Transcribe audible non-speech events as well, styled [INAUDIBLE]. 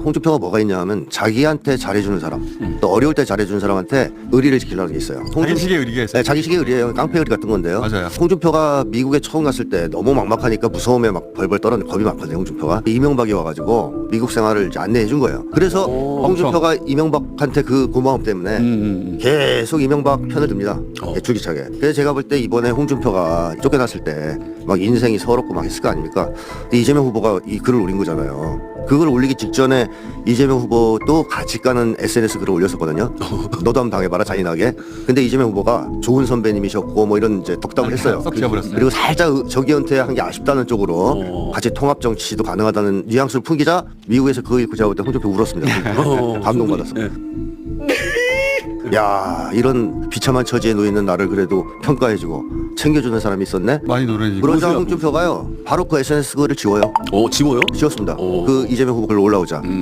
홍준표가 뭐가 있냐 하면 자기한테 잘해주는 사람 또 어려울 때 잘해주는 사람한테 의리를 지키려는 게 있어요. 홍준- 자기식의 의리가 있어요. 네, 자기식의 의리예요. 깡패 의리 같은 건데요. 맞아요. 홍준표가 미국에 처음 갔을 때 너무 막막하니까 무서움에 막 벌벌 떨었는데 겁이 많거든요. 홍준표가 이명박이 와가지고 미국 생활을 이제 안내해 준 거예요. 그래서 오, 홍준표가 이명박한테 그 고마움 때문에 음, 음, 계속 이명박 편을 듭니다. 어. 예, 줄기차게. 그래서 제가 볼 때 이번에 홍준표가 쫓겨났을 때 막 인생이 서럽고 막 했을 거 아닙니까? 근데 이재명 후보가 이 글을 올린 거잖아요. 그걸 올리기 직전에 이재명 후보도 같이 까는 SNS 글을 올렸었거든요. [LAUGHS] 너도 한번 당해봐라 잔인하게. 근데 이재명 후보가 좋은 선배님이셨고 뭐 이런 이제 덕담을 아, 했어요. 그리고 살짝 의- 저기 은퇴한 게 아쉽다는 쪽으로 어. 같이 통합 정치도 가능하다는 뉘앙스를 풍기자 미국에서 그거 읽고 볼때 홍준표 울었습니다. 어, [LAUGHS] 감동받았어. 네. 야 이런 비참한 처지에 놓여 있는 나를 그래도 평가해주고 챙겨주는 사람이 있었네. 많이 노래지고. 그러자 홍준표가요 바로 그 SNS 글을 지워요. 어 지워요? 지웠습니다. 오. 그 이재명 후보 글 올라오자. 음.